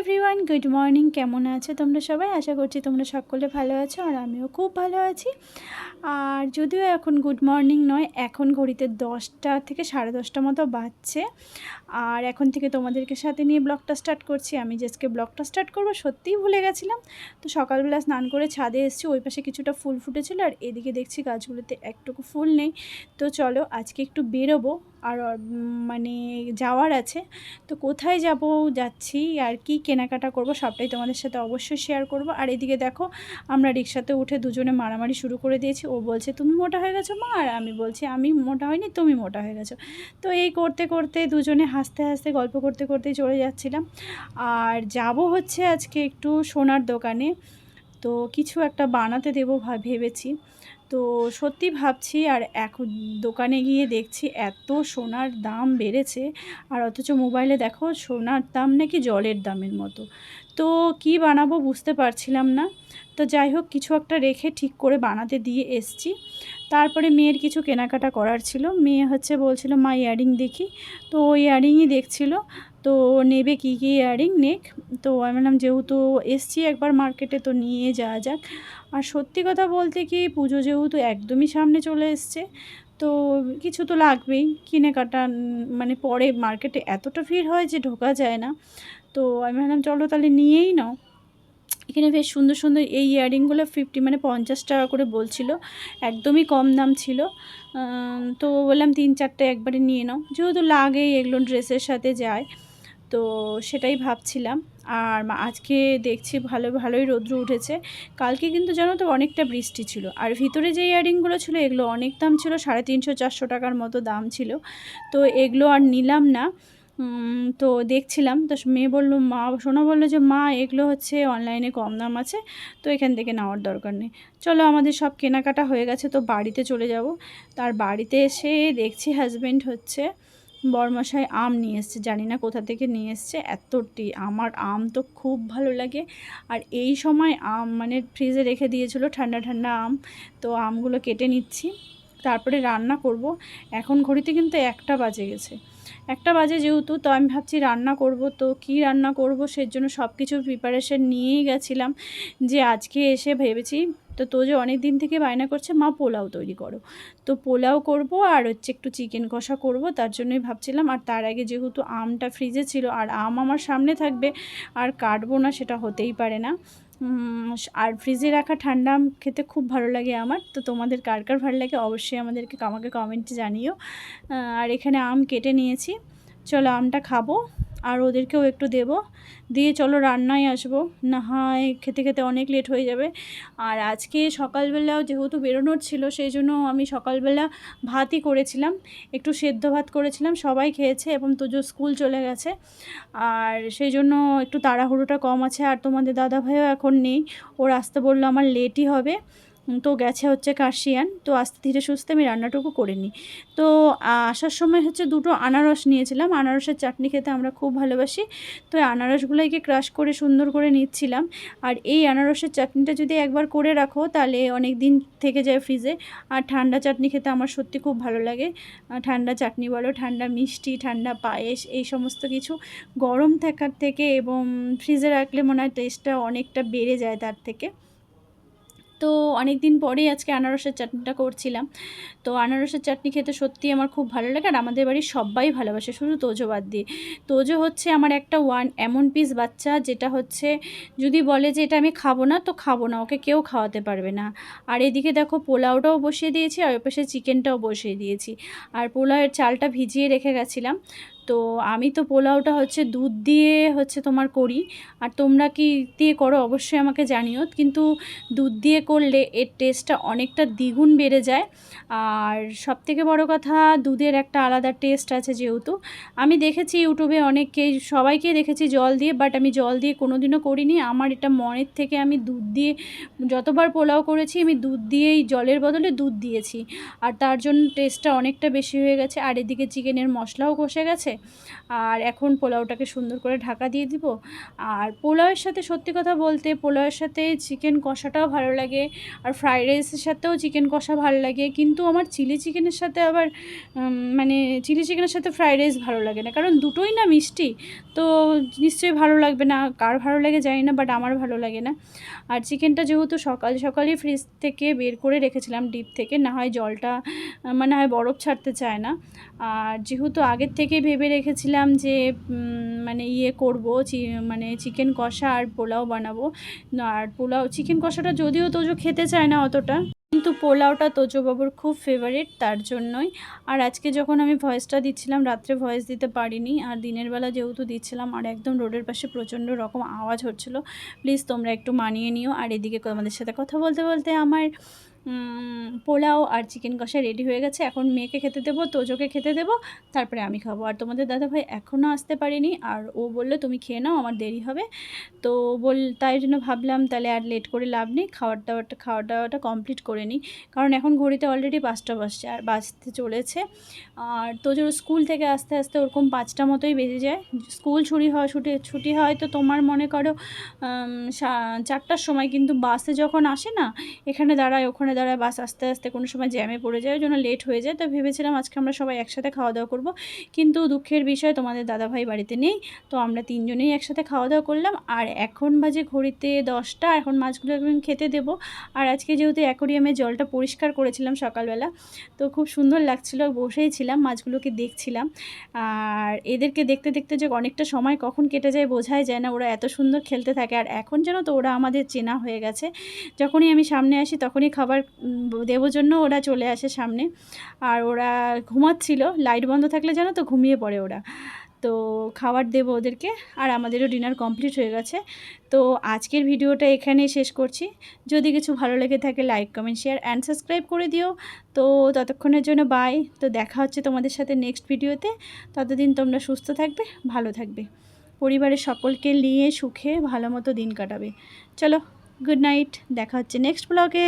Everyone good morning কেমন আছো তোমরা সবাই? আশা করছি তোমরা সকলে ভালো আছো আর আমিও খুব ভালো আছি। আর যদিও এখন গুড মর্নিং নয়, এখন ঘড়িতে দশটা থেকে সাড়ে দশটা মতো বাজছে। আর এখন থেকে তোমাদেরকে সাথে নিয়ে ব্লগটা স্টার্ট করছি। আমি আজকে ব্লগটা স্টার্ট করব, সত্যিই ভুলে গেছিলাম। তো সকালবেলা স্নান করে ছাদে এসেছি, ওই পাশে কিছুটা ফুল ফুটেছিল আর এদিকে দেখছি গাছগুলোতে একটুকু ফুল নেই। তো চলো আজকে একটু বেরোবো। আর মানে যাওয়ার আছে। তো কোথায় যাব, যাচ্ছি, আর কি কেনাকাটা করব সবটাই তোমাদের সাথে অবশ্যই শেয়ার করব। আর এদিকে দেখো, আমরা রিক্সাতে উঠে দুজনে মারামারি শুরু করে দিয়েছি। ও বলছে, তুমি মোটা হয়ে গেছো মা? আর আমি বলছি, আমি মোটা হয়নি তুমি মোটা হয়ে গেছো। তো এই করতে করতে দুজনে হাসতে হাসতে, গল্প করতে, করতেই চলে যাচ্ছিলাম। আর যাব হচ্ছে আজকে একটু সোনার দোকানে। তো কিছু একটা বানাতে দেবো ভেবেছি। তো সত্যি ভাবছি, আর এখন দোকানে গিয়ে দেখছি এত সোনার দাম বেড়েছে, আর অথচ মোবাইলে দেখো সোনার দাম নাকি জলের দামের মতো। তো কি বানাবো বুঝতে পারছিলাম না। তো যাই হোক, কিছু একটা রেখে ঠিক করে বানাতে দিয়ে এসছি। তারপরে মেয়ের কিছু কেনাকাটা করার ছিল। মেয়ে হচ্ছে বলছিল, মা, ইয়ারিং দেখি। তো ওই ইয়ারিংই দেখছিল। তো নেবে কী কী ইয়ারিং, নেক। তো আমি বললাম যেহেতু এসছি একবার মার্কেটে, তো নিয়ে যাওয়া যাক। আর সত্যি কথা বলতে কি, পুজো যেহেতু একদমই সামনে চলে এসছে, তো কিছু তো লাগবেই। কিনে কাটা মানে পরে মার্কেটে এতটা ভিড় হয় যে ঢোকা যায় না। তো আমি ভাবলাম চলো তাহলে নিয়েই নাও। এখানে বেশ সুন্দর সুন্দর এই ইয়াররিংগুলো ফিফটি মানে পঞ্চাশ টাকা করে বলছিল। একদমই কম দাম ছিল। তো বললাম তিন, চারটে একবারে নিয়ে নাও। যেহেতু লাগেই এগুলো ড্রেসের সাথে যায়। তো সেটাই ভাবছিলাম। আর আজকে দেখছি ভালো, ভালোই রৌদ্র উঠেছে। কালকে কিন্তু জানো তো অনেকটা বৃষ্টি ছিল। আর ভিতরে যে ইয়ারিংগুলো ছিল, এগুলো অনেক দাম ছিল, সাড়ে তিনশো, চারশো টাকার মতো দাম ছিল। তো এগুলো আর নিলাম না। তো দেখছিলাম, তো মেয়ে বলল, মা, সোনা বলল যে, মা, এগুলো হচ্ছে অনলাইনে কম দাম আছে, তো এখান থেকে নেওয়ার দরকার নেই। চলো, আমাদের সব কেনাকাটা হয়ে গেছে, তো বাড়িতে চলে যাব। তার বাড়িতে এসে দেখছি হাজব্যান্ড হচ্ছে। বরমশাই আম নিয়ে এসছে। জানি না কোথা থেকে নিয়ে এসছে। এতটি আমার আম তো খুব ভালো লাগে। আর এই সময় আম মানে ফ্রিজে রেখে দিয়েছিল ঠান্ডা ঠান্ডা আম। তো আমগুলো কেটে নিচ্ছি। তারপরে রান্না করব। এখন ঘড়িতে কিন্তু একটা বাজে গেছে। একটা বাজে যেহেতু, তো আমি ভাবছি রান্না করব। তো কি রান্না করব? সের জন্য সব কিছু প্রিপারেশন নিয়েই গেছিলাম। যে আজকে এসে ভেবেছি তো তো যে অনেক দিন থেকে বায়না করছে, মা, পোলাও তৈরি করো। তো পোলাও করব আর হচ্ছে একটু চিকেন কষা করব, তার জন্যই ভাবছিলাম। আর তার আগে যেহেতু আমটা ফ্রিজে ছিল, আর আম আমার সামনে থাকবে, আর কাটবো না সেটা হতেই পারে না। আর ফ্রিজে রাখা ঠান্ডা আম খেতে খুব ভালো লাগে আমার। তো তোমাদের কার কার ভালো লাগে অবশ্যই আমাদেরকে আমাকে কমেন্টে জানিও। আর এখানে আম কেটে নিয়েছি। চলো আমটা খাব। আর ওদেরকেও একটু দেব। দিয়ে চলো রান্নায় আসব। না হয় খেতে খেতে অনেক লেট হয়ে যাবে। আর আজকে সকালবেলাও যেহেতু বেরোনোর ছিল, সেই জন্য আমি সকালবেলা ভাতই করেছিলাম। একটু সেদ্ধ ভাত করেছিলাম, সবাই খেয়েছে এবং তোজো স্কুল চলে গেছে। আর সেই জন্য একটু তাড়াহুড়োটা কম আছে। আর তোমাদের দাদা ভাইও এখন নেই। ওর আসতে বলল আমার লেটই হবে। তো গেছে হচ্ছে কাশিয়ান তো আস্তে ধীরে সুস্থে আমি রান্নাটুকু করে নিই তো আসার সময় হচ্ছে দুটো আনারস নিয়েছিলাম। আনারসের চাটনি খেতে আমরা খুব ভালোবাসি। তো আনারসগুলোকে ক্রাশ করে সুন্দর করে নিচ্ছিলাম। আর এই আনারসের চাটনিটা যদি একবার করে রাখো, তাহলে অনেক দিন থেকে যায় ফ্রিজে। আর ঠান্ডা চাটনি খেতে আমার সত্যি খুব ভালো লাগে। ঠান্ডা চাটনি বলো, ঠান্ডা মিষ্টি, ঠান্ডা পায়েস, এই সমস্ত কিছু গরম থাকার থেকে এবং ফ্রিজে রাখলে মনে হয় টেস্টটা অনেকটা বেড়ে যায় তার থেকে। তো অনেক দিন পরেই আজকে আনারসের চাটনিটা করছিলাম। তো আনারসের চাটনি খেতে সত্যি আমার খুব ভালো লাগে আর আমাদের বাড়ির সবাই ভালোবাসে, শুধু তোজো বাদ দিয়ে। তোজো হচ্ছে আমার একটা ওয়ান এমন পিস বাচ্চা যেটা হচ্ছে যদি বলে যে এটা আমি খাব না তো খাব না, ওকে কেউ খাওয়াতে পারবে না। আর এদিকে দেখো পোলাওটাও বসিয়ে দিয়েছি আর ওই পাশে চিকেনটাও বসিয়ে দিয়েছি। আর পোলাওয়ের চালটা ভিজিয়ে রেখে গেছিলাম। তো আমি তো পোলাওটা হচ্ছে দুধ দিয়ে হচ্ছে তোমার করি। আর তোমরা কি দিয়ে করো অবশ্যই আমাকে জানিও। কিন্তু দুধ দিয়ে করলে এর টেস্টটা অনেকটা দ্বিগুণ বেড়ে যায়। আর সবথেকে বড় কথা, দুধের একটা আলাদা টেস্ট আছে যেহেতু। আমি দেখেছি ইউটিউবে অনেককেই সবাইকে দেখেছি জল দিয়ে বাট আমি জল দিয়ে কোনো দিনও করিনি। আমার এটা মনের থেকে আমি দুধ দিয়ে, যতবার পোলাও করেছি, আমি দুধ দিয়েই, জলের বদলে দুধ দিয়েছি। আর তার জন্য টেস্টটা অনেকটা বেশি হয়ে গেছে। আর এদিকে চিকেনের মশলাও কষে গেছে। আর এখন পোলাওটাকে সুন্দর করে ঢাকা দিয়ে দিব। আর পোলাওয়ের সাথে সত্যি কথা বলতে পোলাওয়ের সাথে চিকেন কষাটাও ভালো লাগে, আর ফ্রাইড রাইসের সাথেও চিকেন কষা ভালো লাগে। কিন্তু আমার চিলি চিকেনের সাথে আবার মানে চিলি চিকেনের সাথে ফ্রাইড রাইস ভালো লাগে না। কারণ দুটোই না মিষ্টি, তো নিশ্চয়ই ভালো লাগবে না। কার ভালো লাগে জানি না বাট আমার ভালো লাগে না। আর চিকেনটা যেহেতু সকাল সকালই ফ্রিজ থেকে বের করে রেখেছিলাম ডিপ থেকে, না হয় জলটা মানে হয় বরফ ছাড়তে চায় না। আর যেহেতু আগের থেকেই ভেবে রেখেছিলাম যে মানে ইয়ে করব মানে চিকেন কষা আর পোলাও বানাবো। আর পোলাও চিকেন কষাটা যদিও তোজো খেতে চায় না অতটা, কিন্তু পোলাওটা তোজো বাবুর খুব ফেভারিট তার জন্যই। আর আজকে যখন আমি ভয়েসটা দিচ্ছিলাম, রাত্রে ভয়েস দিতে পারিনি। আর দিনের বেলা যেহেতু দিচ্ছিলাম, আর একদম রোডের পাশে প্রচণ্ড রকম আওয়াজ হচ্ছিল প্লিজ তোমরা একটু মানিয়ে নিও। আর এদিকে তোমাদের সাথে কথা বলতে বলতে আমার পোলাও আর চিকেন কষা রেডি হয়ে গেছে। এখন মেয়েকে খেতে দেবো, তোজোকে খেতে দেবো, তারপরে আমি খাব। আর তোমাদের দাদাভাই এখনও আসতে পারিনি, আর ও বলল, তুমি খেয়ে নাও, আমার দেরি হবে। তো বল, তাই জন্য ভাবলাম, তাহলে আর লেট করে লাভ নেই, খাওয়ার দাওয়ারটা খাওয়া দাওয়াটা কমপ্লিট করে নিই। কারণ এখন ঘড়িতে অলরেডি পাঁচটা বাজছে, আর বাজতে চলেছে। আর তোজোর স্কুল থেকে আস্তে আস্তে ওরকম পাঁচটা মতোই বেজে যায়। স্কুল ছুটি হয়, ছুটি ছুটি হয়, তো তোমার মনে করো চারটার সময় কিন্তু বাসে যখন আসে না, এখানে দাঁড়ায়, ওখানে দাঁড়ায় বাস আস্তে আস্তে কোনো সময় জ্যামে পড়ে যায়, ওই জন্য লেট হয়ে যায়। তো ভেবেছিলাম আজকে আমরা সবাই একসাথে খাওয়া দাওয়া করব। কিন্তু দুঃখের বিষয়, তোমাদের দাদাভাই বাড়িতে নেই, তো আমরা তিনজনেই একসাথে খাওয়া দাওয়া করলাম। আর এখন বাজে ঘড়িতে দশটা, এখন মাছগুলো একদিন খেতে দেবো। আর আজকে যেহেতু অ্যাকোরিয়ামে জলটা পরিষ্কার করেছিলাম সকালবেলা, তো খুব সুন্দর লাগছিল, বসেই ছিলাম, মাছগুলোকে দেখছিলাম। আর এদেরকে দেখতে দেখতে যে অনেকটা সময় কখন কেটে যায় বোঝাই যায় না, ওরা এত সুন্দর খেলতে থাকে। আর এখন যেন তো ওরা আমাদের চেনা হয়ে গেছে, যখনই আমি সামনে আসি তখনই খাবার উম, দেবো জন্য ওরা চলে আসে সামনে। আর ওরা ঘুমাচ্ছিল লাইট বন্ধ থাকলে যেন তো ঘুমিয়ে পড়ে ওরা। তো খাবার দেবো ওদেরকে আর আমাদেরও ডিনার কমপ্লিট হয়ে গেছে। তো আজকের ভিডিওটা এখানেই শেষ করছি। যদি কিছু ভালো লেগে থাকে like comment share and subscribe করে দিও। তো ততক্ষণের জন্য বাই তো দেখা হচ্ছে তোমাদের সাথে নেক্সট ভিডিওতে। ততদিন তোমরা সুস্থ থাকবে ভালো থাকবে। পরিবারের সকলকে নিয়ে সুখে ভালো মতো দিন কাটাবে। চলো গুড নাইট দেখা হচ্ছে নেক্সট ব্লগে